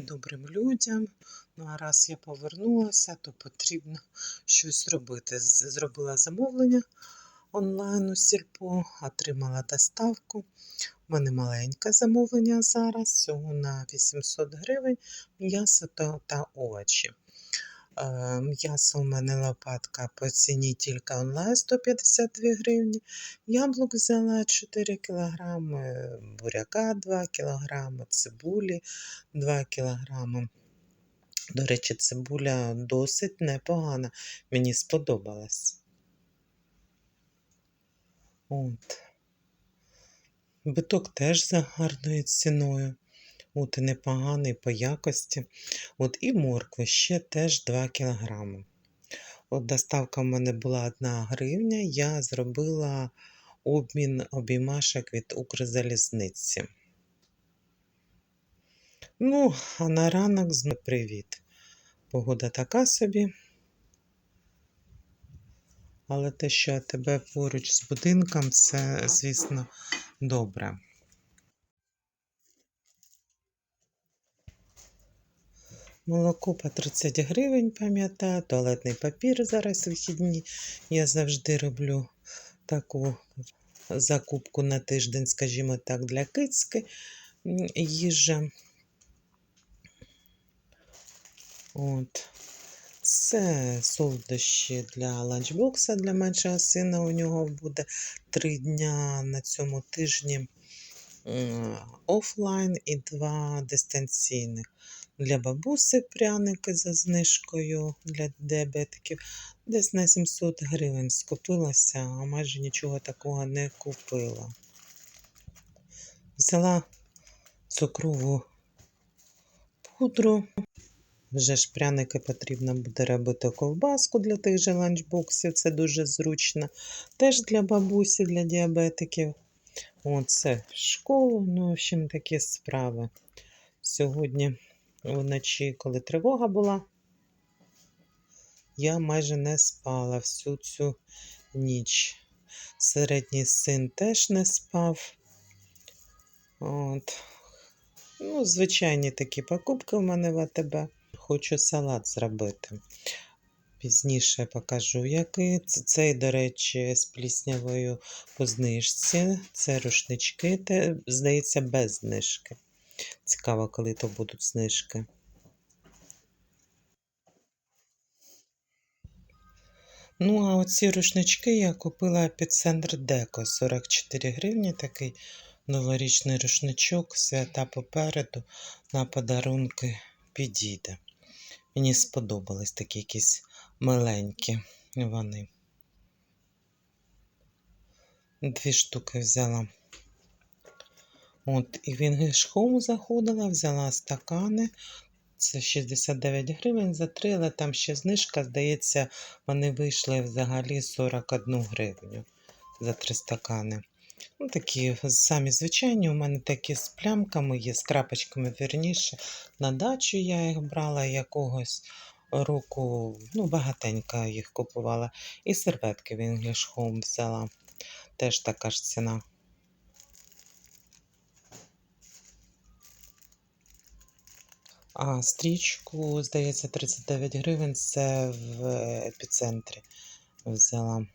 добрим людям. Ну а раз я повернулася, то потрібно щось робити. Зробила замовлення онлайн у сільпо, отримала доставку. У мене маленьке замовлення зараз, всього на 800 гривень, м'ясо та, овочі. Е, М'ясо у мене лопатка по ціні тільки онлайн 152 гривні. Яблук взяла 4 кг, буряка 2 кг, цибулі 2 кг. До речі, цибуля досить непогана. Мені сподобалась. От. Биток теж за гарною ціною. От непоганий по якості. От і моркви ще теж 2 кг. От доставка в мене була 1 гривня. Я зробила обмін обіймашок від Укрзалізниці. Ну, а на ранок знову привіт. Погода така собі. Але те, що тебе поруч з будинком, це, звісно, добре. Молоко по 30 гривень, пам'ятаю, туалетний папір зараз вихідні. Я завжди роблю таку закупку на тиждень, скажімо так, для кицьки їжа. От. Це солодощі для ланчбокса для меншого сина. У нього буде три дня на цьому тижні офлайн і два дистанційних. Для бабуси пряники за знижкою для діабетиків. Десь на 700 гривень скупилася, а майже нічого такого не купила. Взяла цукрову пудру. Вже ж пряники потрібно буде робити ковбаску для тих же ланчбоксів, це дуже зручно. Теж для бабусі, для діабетиків. Оце в школу, ну, в общем, такі справи. Сьогодні вночі, коли тривога була, я майже не спала всю цю ніч. Середній син теж не спав. От. Ну, звичайні такі покупки в мене в АТБ. Хочу салат зробити. Пізніше покажу, який. Цей, до речі, з пліснявою по знижці. Це рушнички, те, здається, без знижки. Цікаво, коли то будуть знижки. Ну, а оці рушнички я купила під центр Деко 44 гривні. Такий новорічний рушничок, свята попереду на подарунки підійде. Мені сподобались такі якісь маленькі вони. Дві штуки взяла. От, і в English заходила, взяла стакани. Це 69 гривень за три, але там ще знижка, здається, вони вийшли взагалі 41 гривню за три стакани. Ну, такі самі звичайні, у мене такі з плямками є, з крапочками вірніше. На дачу я їх брала якогось року, ну, багатенько їх купувала. І серветки в English Home взяла. Теж така ж ціна. А стрічку, здається, 39 гривень це в епіцентрі взяла.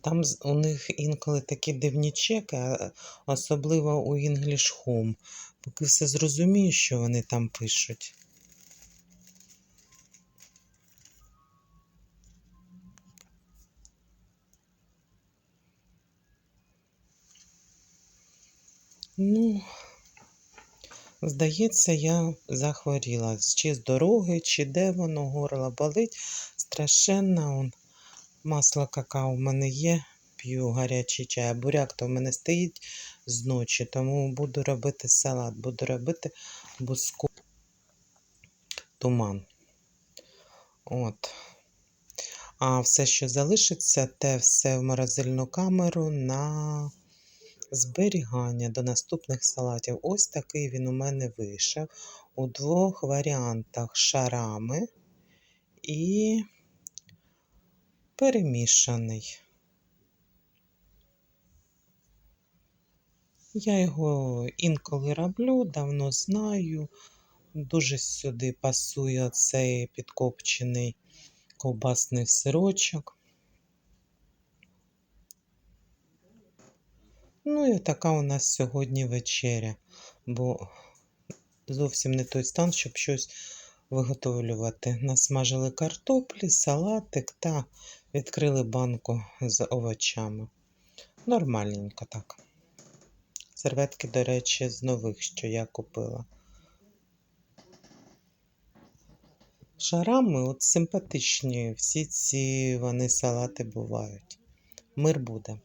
Там у них інколи такі дивні чеки, особливо у English Home. Поки все зрозумію, що вони там пишуть. Ну, здається, я захворіла. Чи з дороги, чи де воно, горло болить. Страшенно. Он, масло какао в мене є, п'ю гарячий чай. Буряк то в мене стоїть з ночі, тому буду робити салат, буду робити буску туман. От. А все, що залишиться, те все в морозильну камеру на зберігання до наступних салатів. Ось такий він у мене вийшов у двох варіантах шарами і перемішаний. Я його інколи роблю, давно знаю. Дуже сюди пасує цей підкопчений ковбасний сирочок. Ну і така у нас сьогодні вечеря, бо зовсім не той стан, щоб щось виготовлювати. Насмажили картоплі, салатик та відкрили банку з овочами. Нормальненько так. Серветки, до речі, з нових, що я купила. Шарами от симпатичні всі ці вони салати бувають. Мир буде.